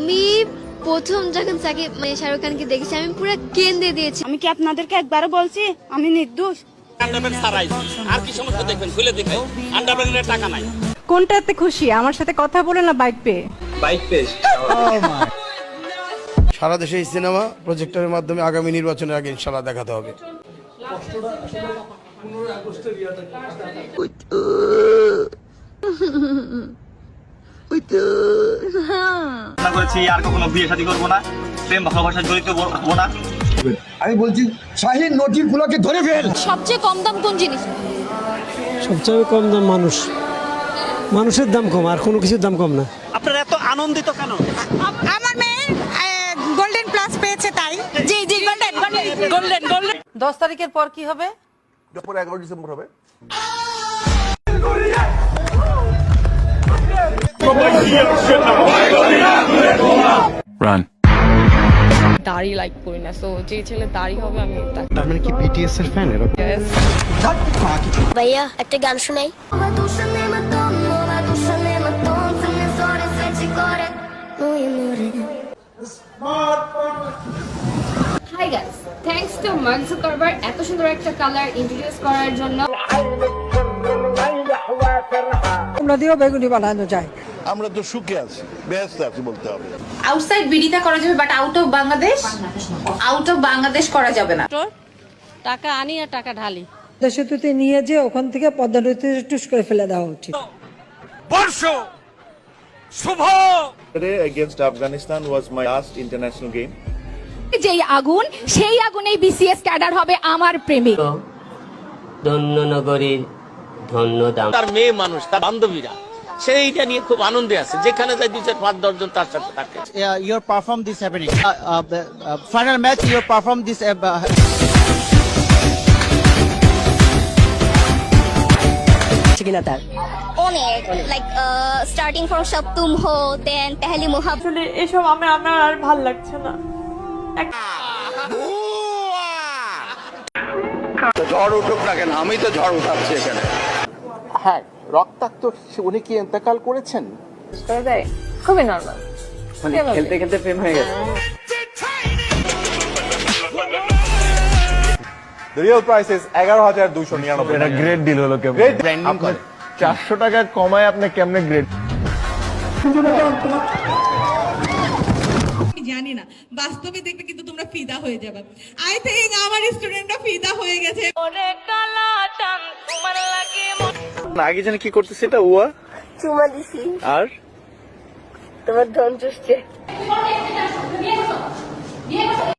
আমি প্রথম যখন সাকিব মানে শাহরুখ খানকে দেখেছি আমি পুরো কেন্দ্রে দিয়েছি। আমি কি আপনাদেরকে একবারও বলছি? আমি নির্দোষ। আন্ডারপ্যান্ট সারাই আর কি সমস্যা দেখবেন? খুলে দেখবেন আন্ডারপ্যান্টের টাকা নাই। কোনটাতে খুশি? আমার সাথে কথা বলে না বাইক পেয়ে। সারা দেশে এই সিনেমা প্রজেক্টরের মাধ্যমে আগামী নির্বাচনের আগে ইনশাল্লাহ দেখাতে হবে। চিন্তা করেছি আর কখনো বিয়ে শাদী করব না। প্রেম ভালোবাসা জড়িত হব না। আমি বলছি শাহিন নটির গুলোকে ধরে ফেল। সবচেয়ে কম দাম কোন জিনিস? সবচেয়ে কম দাম মানুষ। মানুষের দাম কম আর কোনো কিছুর দাম কম না। আপনারা এত আনন্দিত কেন? আমার মেয়ে গোল্ডেন প্লাস পেয়েছে তাই। জি জি গোল্ডেন গোল্ডেন গোল্ডেন দশ তারিখের পর কি হবে? পরে এগারো ডিসেম্বর হবে। দাড়ি লাইক করি না সো যে ছেলে দাড়ি হবে আমি তার মানে কি বিটিএস এর ফ্যান এরা ভাইয়া একটা গান শোনাই। Hi guys thanks to Mark Zuckerberg এত সুন্দর একটা কালার ইন্ট্রোডিউস করার জন্য। তোমরা দিয়েও বেগুনি বানানো যায়। আমরা তো সুখে আছি ব্যস্ত আছি বলতে হবে। আউটসাইড বিডিটা করা যাবে but out of Bangladesh out of Bangladesh করা যাবে না। টাকা আনি আর টাকা ঢালি। সেতুতে নিয়ে যে ওখান থেকে পদ্মা নদীতে টুস করে ফেলে দেওয়া উচিত। বর্ষ শুভ। Today against Afghanistan was my last international game. যেই আগুন সেই আগুনেই বিসিএস ক্যাডার হবে আমার প্রেমিক। ধন্য নগরীর ধন্য দাম। তার মেয়ে মানুষ তার বান্ধবীরা। সেইটা নিয়ে খুব আনন্দে আছে। যেখানে যায় দুই চার পাঁচ দশজন তার সাথে থাকে। Your perform this happening final match your perform this কিনা তার অনেক লাইক স্টার্টিং ফ্রম সব তুম হো দেন পেহলি মোহাব্বত এসব আমার আমার আর ভালো লাগছে না। ঝড় উঠুক না কেন আমি তো ঝড় উঠাচ্ছি এখানে। হ্যাঁ রক্তাক্ত উনি কি ইন্তেকাল করেছেন? খুবই নর্মাল মানে খেলতে খেলতে প্রেম হয়ে গেছে। The real price is এগারো হাজার দুইশো নিরানব্বই এটা গ্রেট ডিল হলো কেমন করে। টাকা কমায় আপনি কেমনে গ্রেট জানি না। বাস্তবে দেখবে কিন্তু তোমরা ফিদা হয়ে যাবে। আই থিংক আমার স্টুডেন্টরা ফিদা হয়ে গেছে। আগে যেন কি করতেছে এটা উয়া। চুমা দিছি। আর? তোমার ধন চুষছে।